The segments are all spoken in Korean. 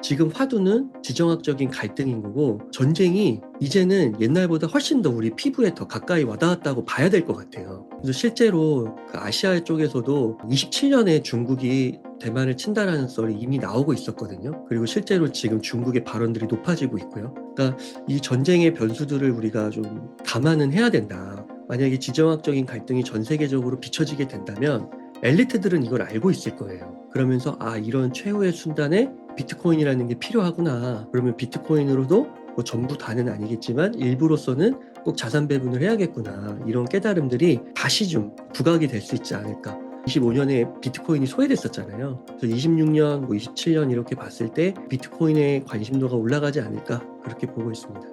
지금 화두는 지정학적인 갈등인 거고 전쟁이 이제는 옛날보다 훨씬 더 우리 피부에 더 가까이 와닿았다고 봐야 될 것 같아요. 그래서 실제로 그 아시아 쪽에서도 27년에 중국이 대만을 친다라는 썰이 이미 나오고 있었거든요. 그리고 실제로 지금 중국의 발언들이 높아지고 있고요. 그러니까 이 전쟁의 변수들을 우리가 좀 감안은 해야 된다. 만약에 지정학적인 갈등이 전 세계적으로 비춰지게 된다면 엘리트들은 이걸 알고 있을 거예요. 그러면서 아 이런 최후의 순간에 비트코인이라는 게 필요하구나. 그러면 비트코인으로도 뭐 전부 다는 아니겠지만 일부로서는 꼭 자산 배분을 해야겠구나. 이런 깨달음들이 다시 좀 부각이 될 수 있지 않을까. 25년에 비트코인이 소외됐었잖아요. 그래서 26년, 뭐 27년 이렇게 봤을 때 비트코인의 관심도가 올라가지 않을까 그렇게 보고 있습니다.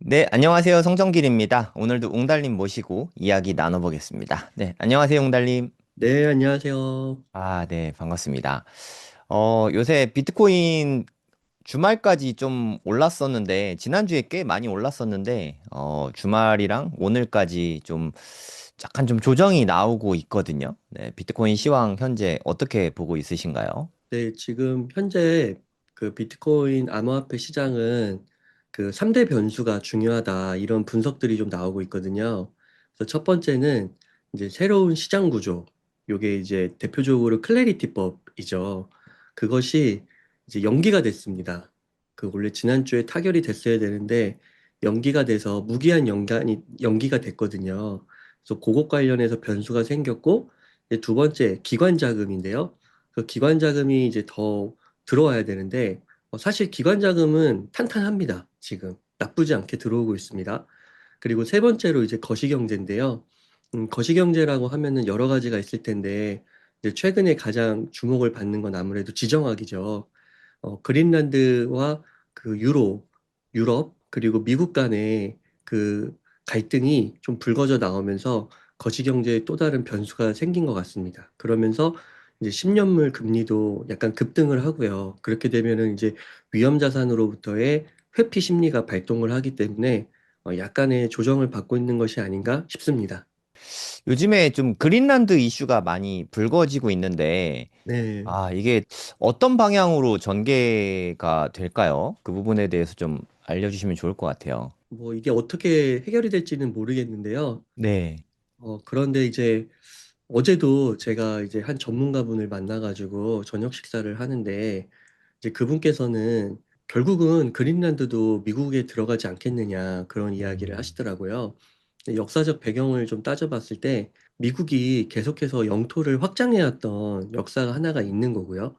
네, 안녕하세요. 송정길입니다. 오늘도 웅달님 모시고 이야기 나눠보겠습니다. 네, 안녕하세요, 웅달님. 네, 안녕하세요. 아, 네, 반갑습니다. 어, 요새 비트코인 주말까지 좀 올랐었는데, 지난주에 꽤 많이 올랐었는데, 어, 주말이랑 오늘까지 좀 약간 좀 조정이 나오고 있거든요. 네, 비트코인 시황 현재 어떻게 보고 있으신가요? 네, 지금 현재 그 비트코인 암호화폐 시장은 그 3대 변수가 중요하다 이런 분석들이 좀 나오고 있거든요. 그래서 첫 번째는 이제 새로운 시장 구조. 요게 이제 대표적으로 클래리티법이죠. 그것이 이제 연기가 됐습니다. 그 원래 지난주에 타결이 됐어야 되는데 연기가 돼서 무기한 연간이 연기가 됐거든요. 그래서 그것 관련해서 변수가 생겼고 두 번째 기관 자금인데요. 그 기관 자금이 이제 더 들어와야 되는데 어, 사실 기관 자금은 탄탄합니다. 지금 나쁘지 않게 들어오고 있습니다. 그리고 세 번째로 이제 거시경제인데요. 음, 거시경제라고 하면은 여러 가지가 있을 텐데 이제 최근에 가장 주목을 받는 건 아무래도 지정학이죠. 어, 그린란드와 그 유로, 유럽 그리고 미국 간의 그 갈등이 좀 불거져 나오면서 거시경제에 또 다른 변수가 생긴 것 같습니다. 그러면서 이제 10년물 금리도 약간 급등을 하고요. 그렇게 되면은 이제 위험 자산으로부터의 회피 심리가 발동을 하기 때문에 어, 약간의 조정을 받고 있는 것이 아닌가 싶습니다. 요즘에 좀 그린란드 이슈가 많이 불거지고 있는데, 네. 아, 이게 어떤 방향으로 전개가 될까요? 그 부분에 대해서 좀 알려주시면 좋을 것 같아요. 뭐 이게 어떻게 해결이 될지는 모르겠는데요. 네. 어, 그런데 이제 어제도 제가 이제 한 전문가분을 만나가지고 저녁 식사를 하는데 이제 그분께서는 결국은 그린란드도 미국에 들어가지 않겠느냐 그런 이야기를 음, 하시더라고요. 근데 역사적 배경을 좀 따져봤을 때 미국이 계속해서 영토를 확장해왔던 역사가 하나가 있는 거고요.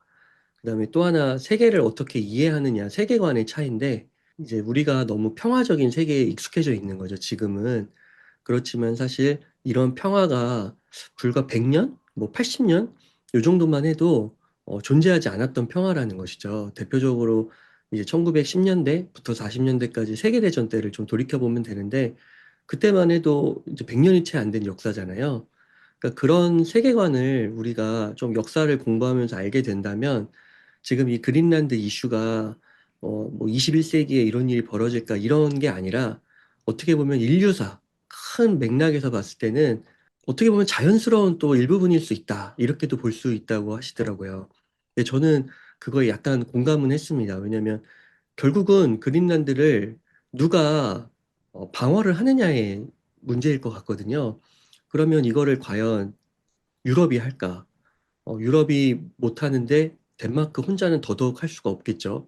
그 다음에 또 하나 세계를 어떻게 이해하느냐 세계관의 차이인데 이제 우리가 너무 평화적인 세계에 익숙해져 있는 거죠, 지금은. 그렇지만 사실 이런 평화가 불과 100년, 뭐 80년 요 정도만 해도 어, 존재하지 않았던 평화라는 것이죠. 대표적으로 이제 1910년대부터 40년대까지 세계대전 때를 좀 돌이켜 보면 되는데 그때만 해도 이제 100년이 채 안 된 역사잖아요. 그러니까 그런 세계관을 우리가 좀 역사를 공부하면서 알게 된다면 지금 이 그린란드 이슈가 어, 뭐 21세기에 이런 일이 벌어질까 이런 게 아니라 어떻게 보면 인류사 큰 맥락에서 봤을 때는 어떻게 보면 자연스러운 또 일부분일 수 있다. 이렇게도 볼 수 있다고 하시더라고요. 근데 저는 그거에 약간 공감은 했습니다. 왜냐면 결국은 그린란드를 누가 어, 방어를 하느냐의 문제일 것 같거든요. 그러면 이거를 과연 유럽이 할까? 어, 유럽이 못하는데 덴마크 혼자는 더더욱 할 수가 없겠죠.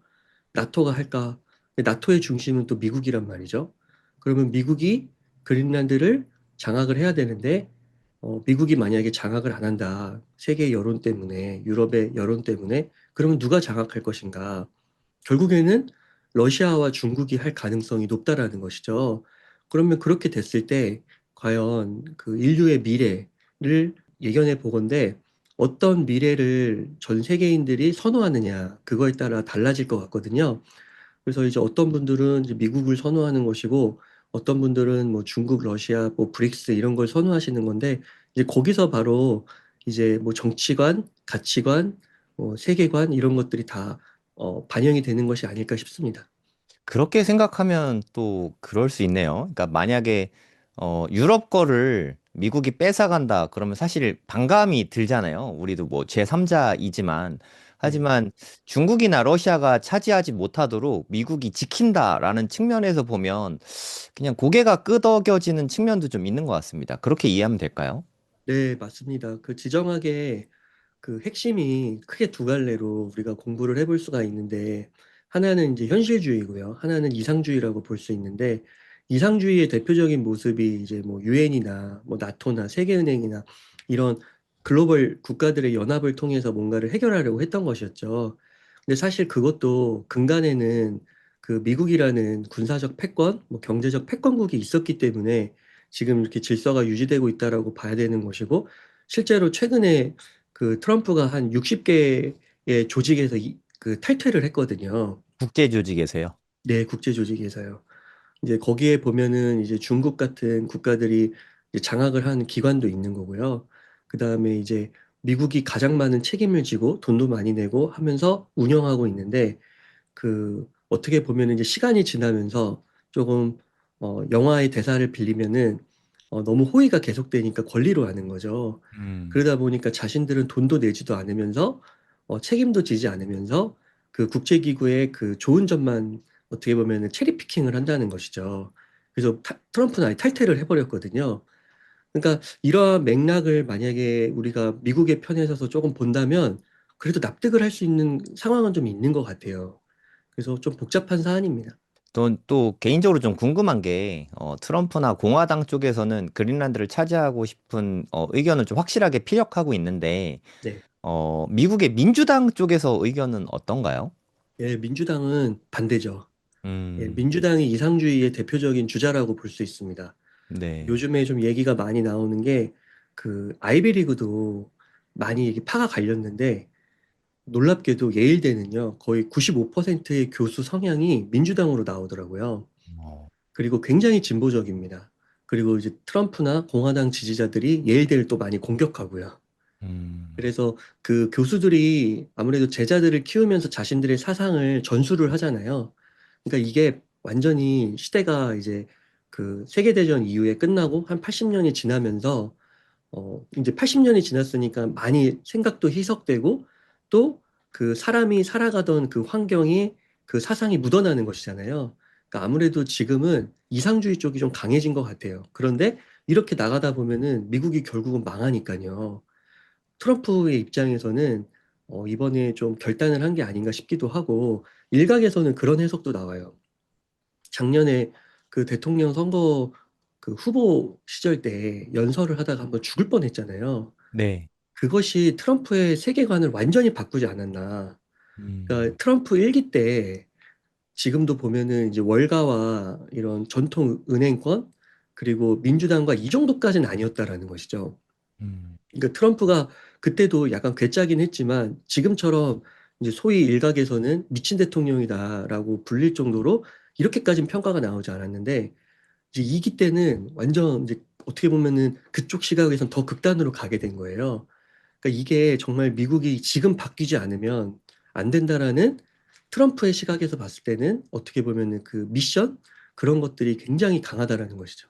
나토가 할까? 나토의 중심은 또 미국이란 말이죠. 그러면 미국이 그린란드를 장악을 해야 되는데 어, 미국이 만약에 장악을 안 한다. 세계 여론 때문에, 유럽의 여론 때문에, 그러면 누가 장악할 것인가? 결국에는 러시아와 중국이 할 가능성이 높다라는 것이죠. 그러면 그렇게 됐을 때, 과연 그 인류의 미래를 예견해 보건대 어떤 미래를 전 세계인들이 선호하느냐, 그거에 따라 달라질 것 같거든요. 그래서 이제 어떤 분들은 이제 미국을 선호하는 것이고, 어떤 분들은 뭐 중국, 러시아, 뭐 브릭스 이런 걸 선호하시는 건데, 이제 거기서 바로 이제 뭐 정치관, 가치관, 뭐 세계관 이런 것들이 다 어, 반영이 되는 것이 아닐까 싶습니다. 그렇게 생각하면 또 그럴 수 있네요. 그러니까 만약에 어, 유럽 거를 미국이 뺏어간다 그러면 사실 반감이 들잖아요. 우리도 뭐 제3자이지만 네. 하지만 중국이나 러시아가 차지하지 못하도록 미국이 지킨다라는 측면에서 보면 그냥 고개가 끄덕여지는 측면도 좀 있는 것 같습니다. 그렇게 이해하면 될까요? 네, 맞습니다. 그 지정학의 그 핵심이 크게 두 갈래로 우리가 공부를 해볼 수가 있는데, 하나는 이제 현실주의고요. 하나는 이상주의라고 볼 수 있는데, 이상주의의 대표적인 모습이 이제 뭐 유엔이나 뭐 나토나 세계은행이나 이런 글로벌 국가들의 연합을 통해서 뭔가를 해결하려고 했던 것이었죠. 근데 사실 그것도 근간에는 그 미국이라는 군사적 패권, 뭐 경제적 패권국이 있었기 때문에 지금 이렇게 질서가 유지되고 있다라고 봐야 되는 것이고, 실제로 최근에 그 트럼프가 한 60개의 조직에서 이- 그 탈퇴를 했거든요. 국제 조직에서요. 네, 국제 조직에서요. 이제 거기에 보면은 이제 중국 같은 국가들이 이제 장악을 한 기관도 있는 거고요. 그 다음에 이제 미국이 가장 많은 책임을 지고 돈도 많이 내고 하면서 운영하고 있는데 그 어떻게 보면은 이제 시간이 지나면서 조금 어 영화의 대사를 빌리면은 어 너무 호의가 계속되니까 권리로 하는 거죠. 음. 그러다 보니까 자신들은 돈도 내지도 않으면서 어 책임도 지지 않으면서 그 국제기구의 그 좋은 점만 어떻게 보면은 체리 피킹을 한다는 것이죠. 그래서 타- 트럼프는 아예 탈퇴를 해버렸거든요. 그러니까 이러한 맥락을 만약에 우리가 미국의 편에 서서 조금 본다면 그래도 납득을 할 수 있는 상황은 좀 있는 것 같아요. 그래서 좀 복잡한 사안입니다. 또, 또 개인적으로 좀 궁금한 게 어, 트럼프나 공화당 쪽에서는 그린란드를 차지하고 싶은 어, 의견을 좀 확실하게 피력하고 있는데 네. 어, 미국의 민주당 쪽에서 의견은 어떤가요? 예, 민주당은 반대죠. 예, 음, 민주당이 이상주의의 대표적인 주자라고 볼 수 있습니다. 네. 요즘에 좀 얘기가 많이 나오는 게 그 아이비리그도 많이 이게 파가 갈렸는데 놀랍게도 예일대는요 거의 95%의 교수 성향이 민주당으로 나오더라고요. 어, 그리고 굉장히 진보적입니다. 그리고 이제 트럼프나 공화당 지지자들이 예일대를 또 많이 공격하고요. 음, 그래서 그 교수들이 아무래도 제자들을 키우면서 자신들의 사상을 전수를 하잖아요. 그러니까 이게 완전히 시대가 이제 그 세계대전 이후에 끝나고 한 80년이 지나면서 어 이제 80년이 지났으니까 많이 생각도 희석되고 또 그 사람이 살아가던 그 환경이 그 사상이 묻어나는 것이잖아요. 그러니까 아무래도 지금은 이상주의 쪽이 좀 강해진 것 같아요. 그런데 이렇게 나가다 보면은 미국이 결국은 망하니까요. 트럼프의 입장에서는 어, 이번에 좀 결단을 한 게 아닌가 싶기도 하고 일각에서는 그런 해석도 나와요. 작년에 그 대통령 선거 그 후보 시절 때 연설을 하다가 한번 죽을 뻔했잖아요. 네. 그것이 트럼프의 세계관을 완전히 바꾸지 않았나. 음, 그러니까 트럼프 일기 때 지금도 보면은 이제 월가와 이런 전통 은행권 그리고 민주당과 이 정도까지는 아니었다라는 것이죠. 음, 그러니까 트럼프가 그때도 약간 괴짜긴 했지만 지금처럼 이제 소위 일각에서는 미친 대통령이다라고 불릴 정도로 이렇게까지는 평가가 나오지 않았는데 이제 2기 때는 완전 이제 어떻게 보면은 그쪽 시각에선 더 극단으로 가게 된 거예요. 그러니까 이게 정말 미국이 지금 바뀌지 않으면 안 된다라는 트럼프의 시각에서 봤을 때는 어떻게 보면은 그 미션 그런 것들이 굉장히 강하다라는 것이죠.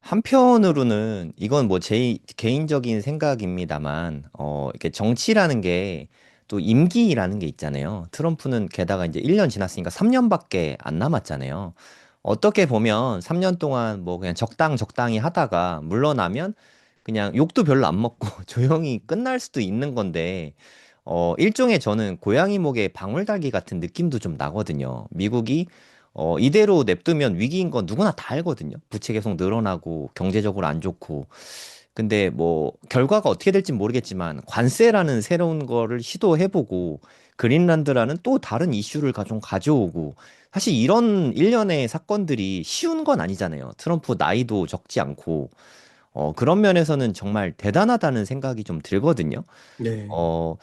한편으로는 이건 뭐 제 개인적인 생각입니다만, 어, 이렇게 정치라는 게 또 임기라는 게 있잖아요. 트럼프는 게다가 이제 1년 지났으니까 3년밖에 안 남았잖아요. 어떻게 보면 3년 동안 뭐 그냥 적당 적당히 하다가 물러나면 그냥 욕도 별로 안 먹고 조용히 끝날 수도 있는 건데, 어, 일종의 저는 고양이 목에 방울 달기 같은 느낌도 좀 나거든요. 미국이 어, 이대로 냅두면 위기인 건 누구나 다 알거든요. 부채 계속 늘어나고 경제적으로 안 좋고. 근데 뭐 결과가 어떻게 될지 모르겠지만 관세라는 새로운 거를 시도해보고 그린란드라는 또 다른 이슈를 가- 좀 가져오고 사실 이런 일련의 사건들이 쉬운 건 아니잖아요. 트럼프 나이도 적지 않고 어, 그런 면에서는 정말 대단하다는 생각이 좀 들거든요. 네. 어,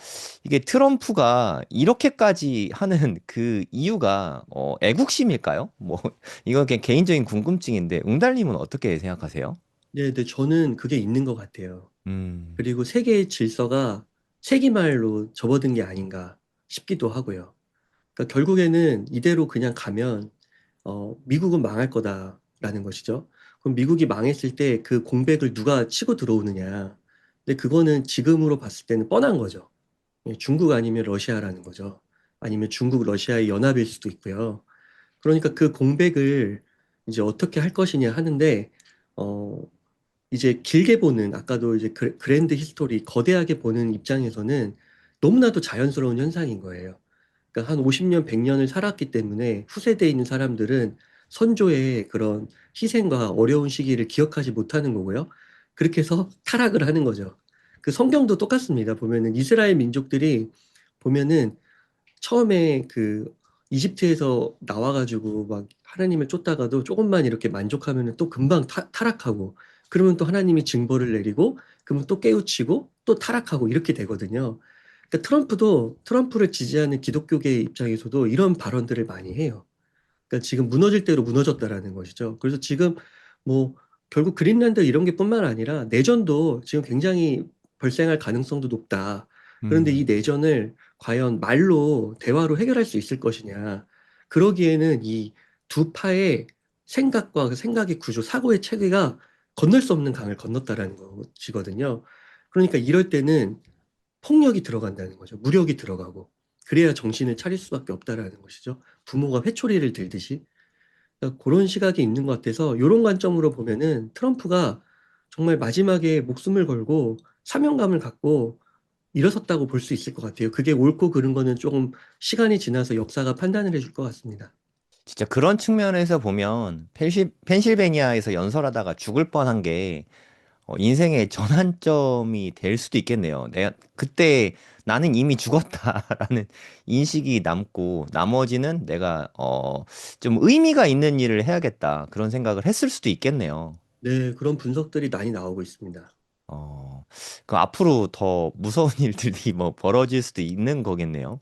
이게 트럼프가 이렇게까지 하는 그 이유가, 어, 애국심일까요? 뭐, 이거 그냥 개인적인 궁금증인데, 웅달님은 어떻게 생각하세요? 네, 네, 저는 그게 있는 것 같아요. 음, 그리고 세계의 질서가 세기말로 접어든 게 아닌가 싶기도 하고요. 그러니까 결국에는 이대로 그냥 가면 어, 미국은 망할 거다라는 것이죠. 그럼 미국이 망했을 때 그 공백을 누가 치고 들어오느냐. 근데 그거는 지금으로 봤을 때는 뻔한 거죠. 예, 중국 아니면 러시아라는 거죠. 아니면 중국, 러시아의 연합일 수도 있고요. 그러니까 그 공백을 이제 어떻게 할 것이냐 하는데, 어, 이제 길게 보는, 아까도 이제 그- 그랜드 히스토리, 거대하게 보는 입장에서는 너무나도 자연스러운 현상인 거예요. 그러니까 한 50년, 100년을 살았기 때문에 후세대에 있는 사람들은 선조의 그런 희생과 어려운 시기를 기억하지 못하는 거고요. 그렇게 해서 타락을 하는 거죠. 그 성경도 똑같습니다. 보면은 이스라엘 민족들이 보면은 처음에 그 이집트에서 나와가지고 막 하나님을 쫓다가도 조금만 이렇게 만족하면은 또 금방 타, 타락하고 그러면 또 하나님이 징벌을 내리고 그러면 또 깨우치고 또 타락하고 이렇게 되거든요. 그러니까 트럼프도 트럼프를 지지하는 기독교계 입장에서도 이런 발언들을 많이 해요. 그러니까 지금 무너질 대로 무너졌다라는 것이죠. 그래서 지금 뭐 결국 그린란드 이런 게 뿐만 아니라 내전도 지금 굉장히 발생할 가능성도 높다. 그런데 음. 이 내전을 과연 말로 대화로 해결할 수 있을 것이냐. 그러기에는 이 두 파의 생각과 그 생각의 구조, 사고의 체계가 건널 수 없는 강을 건넜다라는 것이거든요. 그러니까 이럴 때는 폭력이 들어간다는 거죠. 무력이 들어가고. 그래야 정신을 차릴 수밖에 없다라는 것이죠. 부모가 회초리를 들듯이. 그러니까 그런 시각이 있는 것 같아서 이런 관점으로 보면은 트럼프가 정말 마지막에 목숨을 걸고 사명감을 갖고 일어섰다고 볼 수 있을 것 같아요. 그게 옳고 그른 거는 조금 시간이 지나서 역사가 판단을 해줄 것 같습니다. 진짜 그런 측면에서 보면 펜실, 펜실베니아에서 연설하다가 죽을 뻔한 게 어, 인생의 전환점이 될 수도 있겠네요. 내가 그때 나는 이미 죽었다라는 인식이 남고 나머지는 내가 어, 좀 의미가 있는 일을 해야겠다 그런 생각을 했을 수도 있겠네요. 네, 그런 분석들이 많이 나오고 있습니다. 어, 그 앞으로 더 무서운 일들이 뭐 벌어질 수도 있는 거겠네요.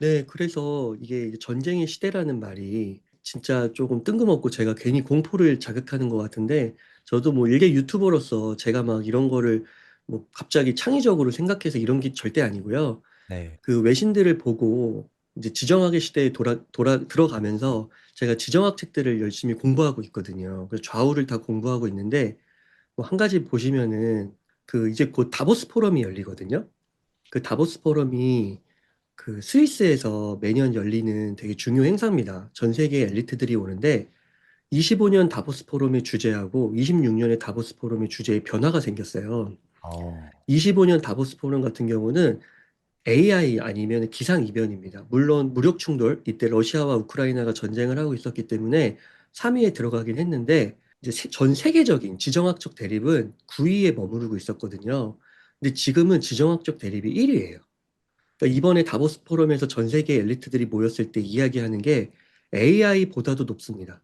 네, 그래서 이게 전쟁의 시대라는 말이 진짜 조금 뜬금없고 제가 괜히 공포를 자극하는 것 같은데 저도 뭐 일개 유튜버로서 제가 막 이런 거를 뭐 갑자기 창의적으로 생각해서 이런 게 절대 아니고요. 네. 그 외신들을 보고 이제 지정학의 시대에 돌아, 돌아, 들어가면서 제가 지정학 책들을 열심히 공부하고 있거든요. 그래서 좌우를 다 공부하고 있는데 뭐 한 가지 보시면은 그 이제 곧 다보스 포럼이 열리거든요. 그 다보스 포럼이 그 스위스에서 매년 열리는 되게 중요 행사입니다. 전 세계 엘리트들이 오는데 25년 다보스 포럼의 주제하고 26년의 다보스 포럼의 주제에 변화가 생겼어요. 어, 25년 다보스 포럼 같은 경우는 AI 아니면 기상 이변입니다. 물론 무력 충돌, 이때 러시아와 우크라이나가 전쟁을 하고 있었기 때문에 3위에 들어가긴 했는데 이제 세- 전 세계적인 지정학적 대립은 9위에 머무르고 있었거든요. 근데 지금은 지정학적 대립이 1위예요. 그러니까 이번에 다보스 포럼에서 전 세계 엘리트들이 모였을 때 이야기하는 게 AI보다도 높습니다.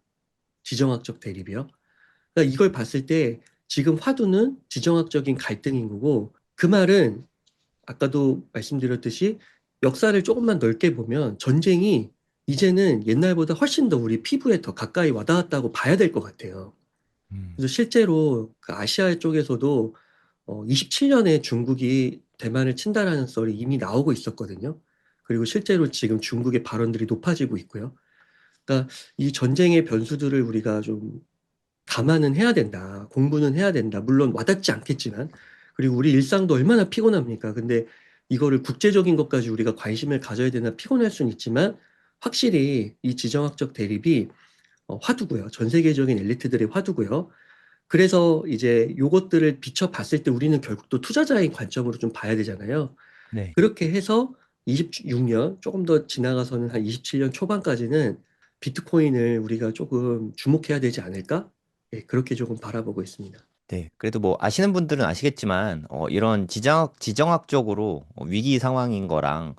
지정학적 대립이요. 그러니까 이걸 봤을 때 지금 화두는 지정학적인 갈등인 거고 그 말은 아까도 말씀드렸듯이 역사를 조금만 넓게 보면 전쟁이 이제는 옛날보다 훨씬 더 우리 피부에 더 가까이 와닿았다고 봐야 될 것 같아요. 음, 그래서 실제로 그 아시아 쪽에서도 어, 27년에 중국이 대만을 친다라는 썰이 이미 나오고 있었거든요. 그리고 실제로 지금 중국의 발언들이 높아지고 있고요. 그러니까 이 전쟁의 변수들을 우리가 좀 감안은 해야 된다. 공부는 해야 된다. 물론 와닿지 않겠지만. 그리고 우리 일상도 얼마나 피곤합니까? 근데 이거를 국제적인 것까지 우리가 관심을 가져야 되나 피곤할 수는 있지만 확실히 이 지정학적 대립이 어, 화두고요. 전 세계적인 엘리트들의 화두고요. 그래서 이제 요것들을 비춰봤을 때 우리는 결국 또 투자자의 관점으로 좀 봐야 되잖아요. 네. 그렇게 해서 26년, 조금 더 지나가서는 한 27년 초반까지는 비트코인을 우리가 조금 주목해야 되지 않을까? 예, 그렇게 조금 바라보고 있습니다. 네, 그래도 뭐 아시는 분들은 아시겠지만 어, 이런 지정학, 지정학적으로 어, 위기 상황인 거랑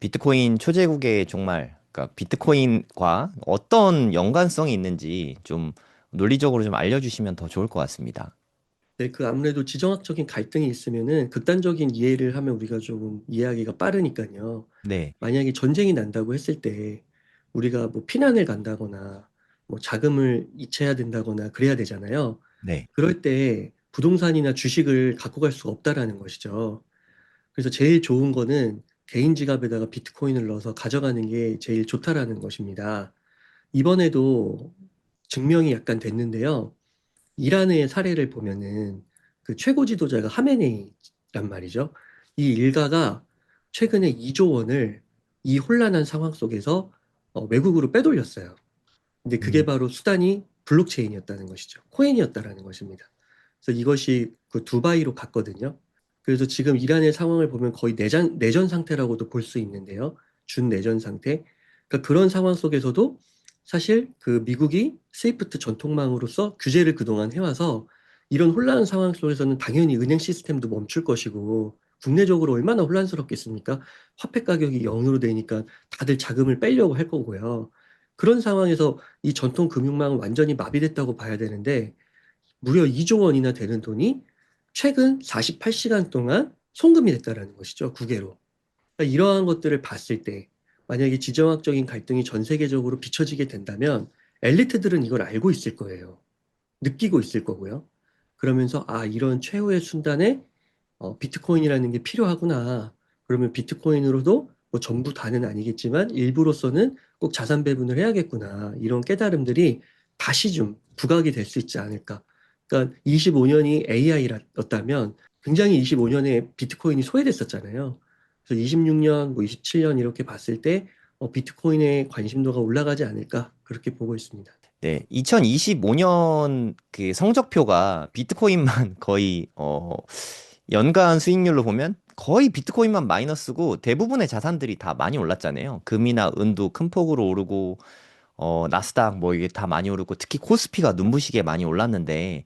비트코인 초제국의 종말, 그러니까 비트코인과 어떤 연관성이 있는지 좀 논리적으로 좀 알려주시면 더 좋을 것 같습니다. 네, 그 아무래도 지정학적인 갈등이 있으면은 극단적인 이해를 하면 우리가 조금 이해하기가 빠르니까요. 네, 만약에 전쟁이 난다고 했을 때 우리가 뭐 피난을 간다거나 뭐 자금을 이체해야 된다거나 그래야 되잖아요. 네, 그럴 때 부동산이나 주식을 갖고 갈 수가 없다라는 것이죠. 그래서 제일 좋은 거는 개인 지갑에다가 비트코인을 넣어서 가져가는 게 제일 좋다라는 것입니다. 이번에도 증명이 약간 됐는데요. 이란의 사례를 보면은 그 최고 지도자가 하메네이란 말이죠. 이 일가가 최근에 2조 원을 이 혼란한 상황 속에서 어, 외국으로 빼돌렸어요. 근데 그게 음. 바로 수단이 블록체인이었다는 것이죠. 코인이었다라는 것입니다. 그래서 이것이 그 두바이로 갔거든요. 그래서 지금 이란의 상황을 보면 거의 내전, 내전 상태라고도 볼 수 있는데요. 준내전 상태. 그러니까 그런 상황 속에서도 사실 그 미국이 스위프트 전통망으로서 규제를 그동안 해와서 이런 혼란한 상황 속에서는 당연히 은행 시스템도 멈출 것이고 국내적으로 얼마나 혼란스럽겠습니까? 화폐 가격이 0으로 되니까 다들 자금을 빼려고 할 거고요. 그런 상황에서 이 전통 금융망은 완전히 마비됐다고 봐야 되는데 무려 2조 원이나 되는 돈이 최근 48시간 동안 송금이 됐다라는 것이죠. 국외로. 그러니까 이러한 것들을 봤을 때 만약에 지정학적인 갈등이 전 세계적으로 비춰지게 된다면 엘리트들은 이걸 알고 있을 거예요. 느끼고 있을 거고요. 그러면서 아 이런 최후의 순간에 어, 비트코인이라는 게 필요하구나. 그러면 비트코인으로도 뭐 전부 다는 아니겠지만 일부로서는 꼭 자산 배분을 해야겠구나. 이런 깨달음들이 다시 좀 부각이 될 수 있지 않을까. 그러니까 25년이 AI였다면 굉장히 25년에 비트코인이 소외됐었잖아요. 그래서 26년, 뭐 27년 이렇게 봤을 때 어, 비트코인의 관심도가 올라가지 않을까 그렇게 보고 있습니다. 네, 2025년 그 성적표가 비트코인만 거의 어 연간 수익률로 보면 거의 비트코인만 마이너스고 대부분의 자산들이 다 많이 올랐잖아요. 금이나 은도 큰 폭으로 오르고 어 나스닥 뭐 이게 다 많이 오르고 특히 코스피가 눈부시게 많이 올랐는데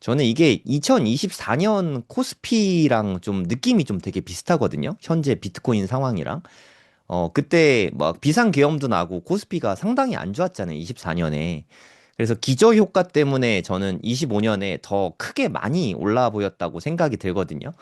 저는 이게 2024년 코스피랑 좀 느낌이 좀 되게 비슷하거든요. 현재 비트코인 상황이랑. 어, 그때 막 비상계엄도 나고 코스피가 상당히 안 좋았잖아요. 24년에. 그래서 기저 효과 때문에 저는 25년에 더 크게 많이 올라 보였다고 생각이 들거든요.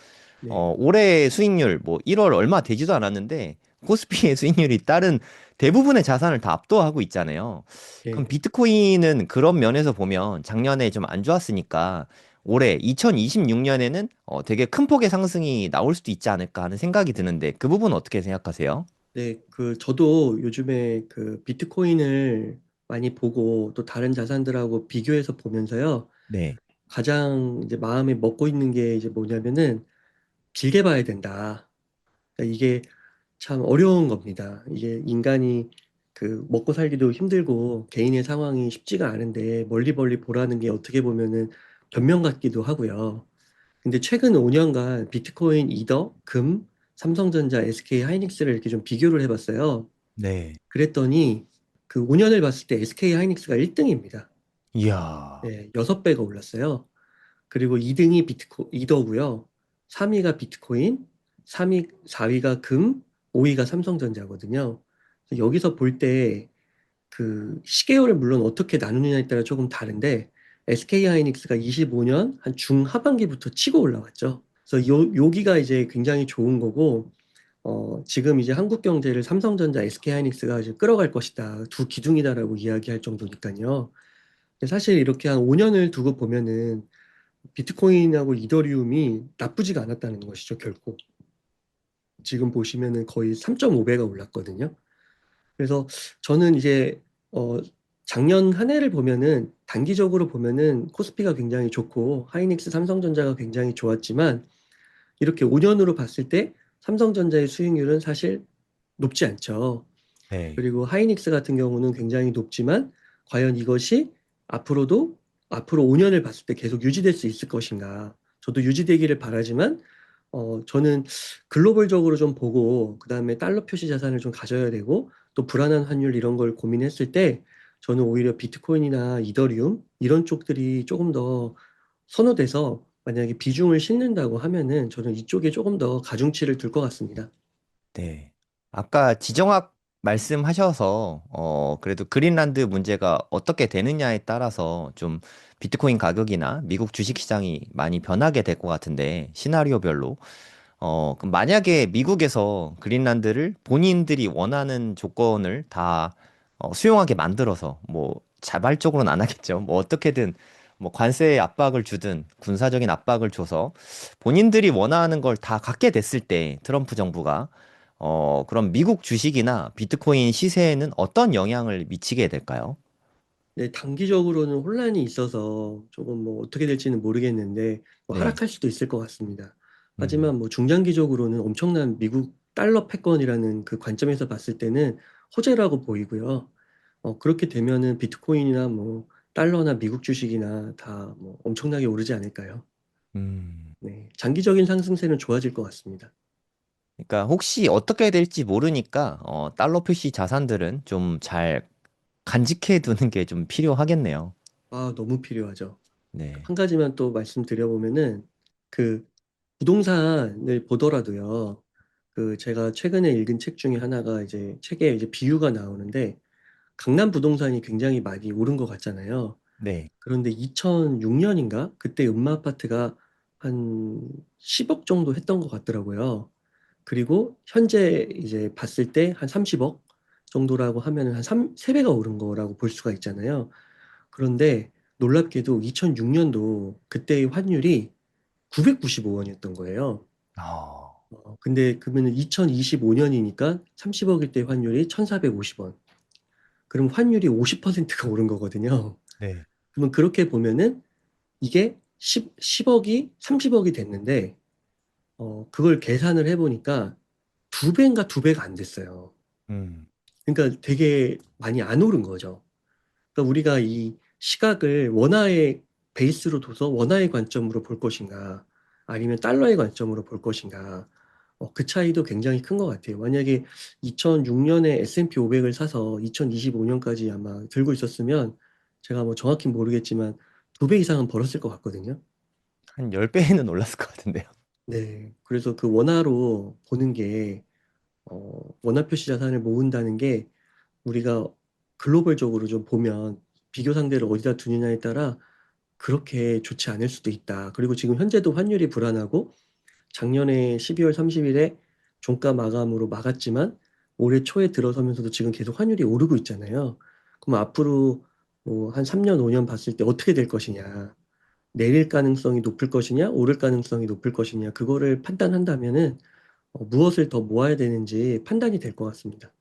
네, 어, 올해 수익률 뭐 1월 얼마 되지도 않았는데 코스피의 수익률이 다른 대부분의 자산을 다 압도하고 있잖아요. 그럼 예, 비트코인은 그런 면에서 보면 작년에 좀 안 좋았으니까 올해 2026년에는 어, 되게 큰 폭의 상승이 나올 수도 있지 않을까 하는 생각이 드는데 그 부분은 어떻게 생각하세요? 네, 그 저도 요즘에 그 비트코인을 많이 보고 또 다른 자산들하고 비교해서 보면서요. 네. 가장 이제 마음에 먹고 있는 게 이제 뭐냐면은 길게 봐야 된다. 그러니까 이게 참 어려운 겁니다. 이게 인간이 그 먹고 살기도 힘들고 개인의 상황이 쉽지가 않은데 멀리 멀리 보라는 게 어떻게 보면은 변명 같기도 하고요. 근데 최근 5년간 비트코인, 이더, 금, 삼성전자, SK 하이닉스를 이렇게 좀 비교를 해봤어요. 네. 그랬더니 그 5년을 봤을 때 SK 하이닉스가 1등입니다. 이야. 네, 6배가 올랐어요. 그리고 2등이 비트코, 이더고요. 3위가 비트코인, 3위, 4위가 금, 5위가 삼성전자거든요. 그래서 여기서 볼 때 그 시계열을 물론 어떻게 나누느냐에 따라 조금 다른데 SK 하이닉스가 25년 한 중하반기부터 치고 올라왔죠. 그래서 요, 여기가 이제 굉장히 좋은 거고 어, 지금 이제 한국 경제를 삼성전자, SK 하이닉스가 이제 끌어갈 것이다. 두 기둥이다라고 이야기할 정도니까요. 사실 이렇게 한 5년을 두고 보면은 비트코인하고 이더리움이 나쁘지가 않았다는 것이죠, 결코. 지금 보시면은 거의 3.5배가 올랐거든요. 그래서 저는 이제 어 작년 한 해를 보면은 단기적으로 보면은 코스피가 굉장히 좋고 하이닉스 삼성전자가 굉장히 좋았지만 이렇게 5년으로 봤을 때 삼성전자의 수익률은 사실 높지 않죠. 네. 그리고 하이닉스 같은 경우는 굉장히 높지만 과연 이것이 앞으로도 앞으로 5년을 봤을 때 계속 유지될 수 있을 것인가? 저도 유지되기를 바라지만 어 저는 글로벌적으로 좀 보고 그 다음에 달러 표시 자산을 좀 가져야 되고 또 불안한 환율 이런 걸 고민했을 때 저는 오히려 비트코인이나 이더리움 이런 쪽들이 조금 더 선호돼서 만약에 비중을 싣는다고 하면은 저는 이쪽에 조금 더 가중치를 둘 것 같습니다. 네. 아까 지정학 말씀하셔서, 어, 그래도 그린란드 문제가 어떻게 되느냐에 따라서 좀 비트코인 가격이나 미국 주식 시장이 많이 변하게 될 것 같은데, 시나리오별로. 어, 그럼 만약에 미국에서 그린란드를 본인들이 원하는 조건을 다 어, 수용하게 만들어서, 뭐, 자발적으로는 안 하겠죠. 뭐, 어떻게든 뭐 관세에 압박을 주든 군사적인 압박을 줘서 본인들이 원하는 걸 다 갖게 됐을 때 트럼프 정부가 어, 그럼 미국 주식이나 비트코인 시세에는 어떤 영향을 미치게 될까요? 네, 단기적으로는 혼란이 있어서 조금 뭐 어떻게 될지는 모르겠는데 뭐 네. 하락할 수도 있을 것 같습니다. 음. 하지만 뭐 중장기적으로는 엄청난 미국 달러 패권이라는 그 관점에서 봤을 때는 호재라고 보이고요. 어, 그렇게 되면은 비트코인이나 뭐 달러나 미국 주식이나 다 뭐 엄청나게 오르지 않을까요? 음. 네, 장기적인 상승세는 좋아질 것 같습니다. 그러니까 혹시 어떻게 될지 모르니까 어, 달러 표시 자산들은 좀 잘 간직해 두는 게 좀 필요하겠네요. 아, 너무 필요하죠. 네. 한 가지만 또 말씀드려보면은 그 부동산을 보더라도요. 그 제가 최근에 읽은 책 중에 하나가 이제 책에 이제 비유가 나오는데 강남 부동산이 굉장히 많이 오른 것 같잖아요. 네. 그런데 2006년인가? 그때 음마 아파트가 한 10억 정도 했던 것 같더라고요. 그리고 현재 이제 봤을 때 한 30억 정도라고 하면은 한 3, 3배가 오른 거라고 볼 수가 있잖아요. 그런데 놀랍게도 2006년도 그때의 환율이 995원이었던 거예요. 아, 어, 근데 그러면 2025년이니까 30억일 때 환율이 1,450원. 그럼 환율이 50%가 오른 거거든요. 네. 그러면 그렇게 보면은 이게 10, 10억이 30억이 됐는데, 어, 그걸 계산을 해보니까 두 배인가 두 배가 안 됐어요. 음. 그러니까 되게 많이 안 오른 거죠. 그러니까 우리가 이 시각을 원화의 베이스로 둬서 원화의 관점으로 볼 것인가, 아니면 달러의 관점으로 볼 것인가, 어, 그 차이도 굉장히 큰 것 같아요. 만약에 2006년에 S&P 500을 사서 2025년까지 아마 들고 있었으면 제가 뭐 정확히 모르겠지만 두 배 이상은 벌었을 것 같거든요. 한 10배는 올랐을 것 같은데요. 네. 그래서 그 원화로 보는 게, 어, 원화 표시 자산을 모은다는 게 우리가 글로벌적으로 좀 보면 비교 상대를 어디다 두느냐에 따라 그렇게 좋지 않을 수도 있다. 그리고 지금 현재도 환율이 불안하고 작년에 12월 30일에 종가 마감으로 막았지만 올해 초에 들어서면서도 지금 계속 환율이 오르고 있잖아요. 그럼 앞으로 뭐 한 3년, 5년 봤을 때 어떻게 될 것이냐. 내릴 가능성이 높을 것이냐, 오를 가능성이 높을 것이냐, 그거를 판단한다면은 어, 무엇을 더 모아야 되는지 판단이 될 것 같습니다.